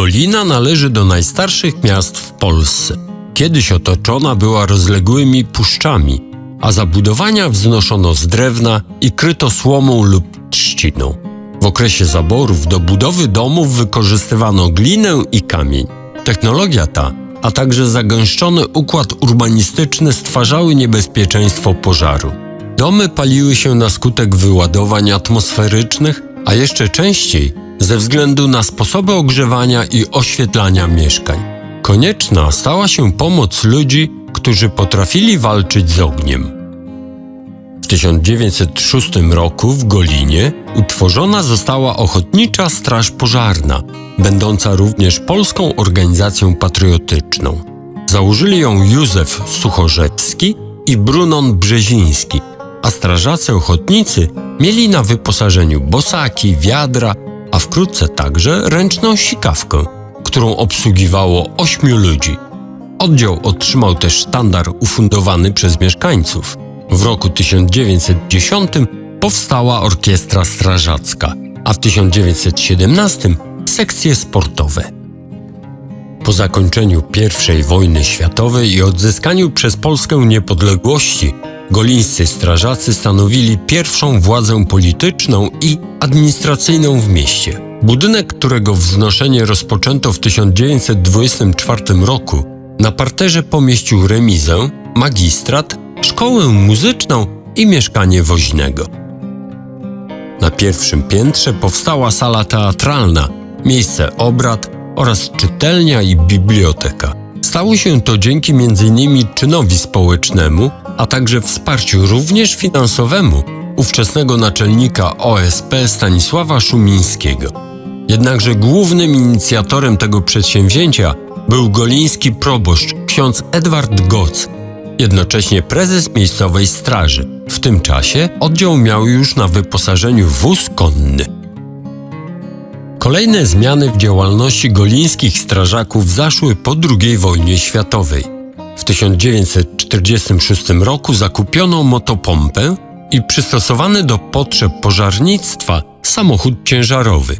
Golina należy do najstarszych miast w Polsce. Kiedyś otoczona była rozległymi puszczami, a zabudowania wznoszono z drewna i kryto słomą lub trzciną. W okresie zaborów do budowy domów wykorzystywano glinę i kamień. Technologia ta, a także zagęszczony układ urbanistyczny stwarzały niebezpieczeństwo pożaru. Domy paliły się na skutek wyładowań atmosferycznych, a jeszcze częściej ze względu na sposoby ogrzewania i oświetlania mieszkań. Konieczna stała się pomoc ludzi, którzy potrafili walczyć z ogniem. W 1906 roku w Golinie utworzona została Ochotnicza Straż Pożarna, będąca również polską organizacją patriotyczną. Założyli ją Józef Suchorzecki i Brunon Brzeziński, a strażacy ochotnicy mieli na wyposażeniu bosaki, wiadra, a wkrótce także ręczną sikawkę, którą obsługiwało ośmiu ludzi. Oddział otrzymał też sztandar ufundowany przez mieszkańców. W roku 1910 powstała orkiestra strażacka, a w 1917 sekcje sportowe. Po zakończeniu I wojny światowej i odzyskaniu przez Polskę niepodległości, golińscy strażacy stanowili pierwszą władzę polityczną i administracyjną w mieście. Budynek, którego wznoszenie rozpoczęto w 1924 roku, na parterze pomieścił remizę, magistrat, szkołę muzyczną i mieszkanie woźnego. Na pierwszym piętrze powstała sala teatralna, miejsce obrad oraz czytelnia i biblioteka. Stało się to dzięki m.in. czynowi społecznemu, a także wsparciu również finansowemu ówczesnego naczelnika OSP Stanisława Szumińskiego. Jednakże głównym inicjatorem tego przedsięwzięcia był goliński proboszcz ksiądz Edward Goc, jednocześnie prezes miejscowej straży. W tym czasie oddział miał już na wyposażeniu wóz konny. Kolejne zmiany w działalności golińskich strażaków zaszły po II wojnie światowej. W 1946 roku zakupiono motopompę i przystosowany do potrzeb pożarnictwa samochód ciężarowy.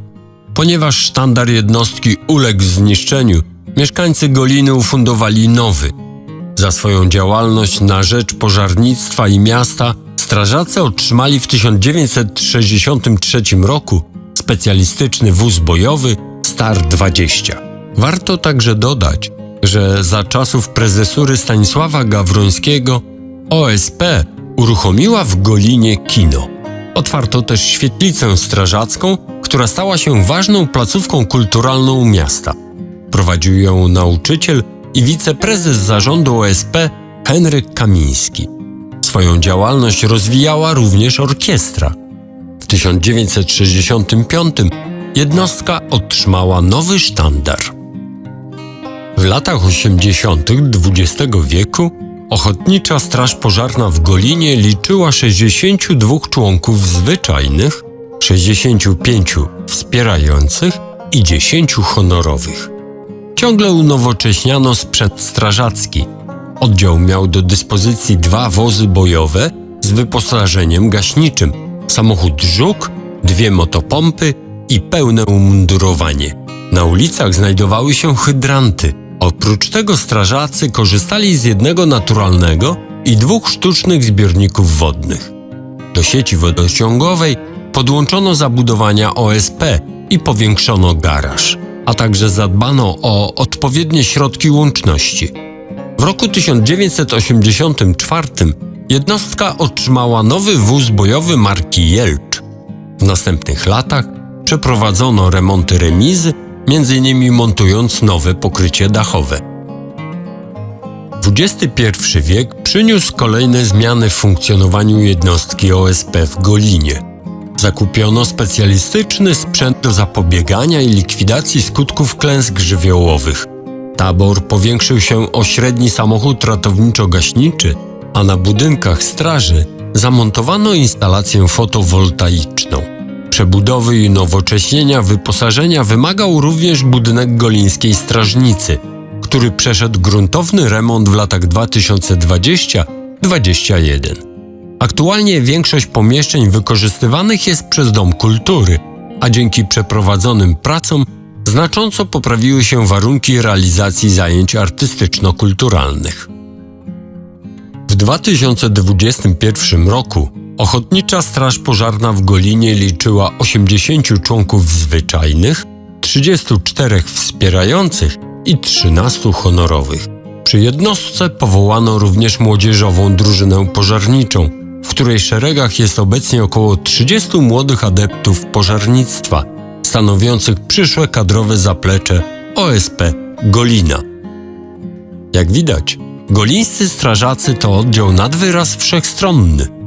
Ponieważ sztandar jednostki uległ zniszczeniu, mieszkańcy Goliny ufundowali nowy. Za swoją działalność na rzecz pożarnictwa i miasta strażacy otrzymali w 1963 roku specjalistyczny wóz bojowy Star 20. Warto także dodać, że za czasów prezesury Stanisława Gawrońskiego OSP uruchomiła w Golinie kino. Otwarto też świetlicę strażacką, która stała się ważną placówką kulturalną miasta. Prowadził ją nauczyciel i wiceprezes zarządu OSP Henryk Kamiński. Swoją działalność rozwijała również orkiestra. W 1965 jednostka otrzymała nowy sztandar. W latach 80. XX wieku Ochotnicza Straż Pożarna w Golinie liczyła 62 członków zwyczajnych, 65 wspierających i 10 honorowych. Ciągle unowocześniano sprzęt strażacki. Oddział miał do dyspozycji dwa wozy bojowe z wyposażeniem gaśniczym, samochód żuk, dwie motopompy i pełne umundurowanie. Na ulicach znajdowały się hydranty. Oprócz tego strażacy korzystali z jednego naturalnego i dwóch sztucznych zbiorników wodnych. Do sieci wodociągowej podłączono zabudowania OSP i powiększono garaż a także zadbano o odpowiednie środki łączności. W roku 1984 jednostka otrzymała nowy wóz bojowy marki Jelcz. W następnych latach przeprowadzono remonty remizy, m.in. montując nowe pokrycie dachowe. XXI wiek przyniósł kolejne zmiany w funkcjonowaniu jednostki OSP w Golinie. Zakupiono specjalistyczny sprzęt do zapobiegania i likwidacji skutków klęsk żywiołowych. Tabor powiększył się o średni samochód ratowniczo-gaśniczy, a na budynkach straży zamontowano instalację fotowoltaiczną. Przebudowy i nowocześnienia wyposażenia wymagał również budynek golińskiej strażnicy, który przeszedł gruntowny remont w latach 2020-2021. Aktualnie większość pomieszczeń wykorzystywanych jest przez Dom Kultury, a dzięki przeprowadzonym pracom znacząco poprawiły się warunki realizacji zajęć artystyczno-kulturalnych. W 2021 roku Ochotnicza Straż Pożarna w Golinie liczyła 80 członków zwyczajnych, 34 wspierających i 13 honorowych. Przy jednostce powołano również młodzieżową drużynę pożarniczą, w której szeregach jest obecnie około 30 młodych adeptów pożarnictwa, stanowiących przyszłe kadrowe zaplecze OSP Golina. Jak widać, golińscy strażacy to oddział nadwyraz wszechstronny –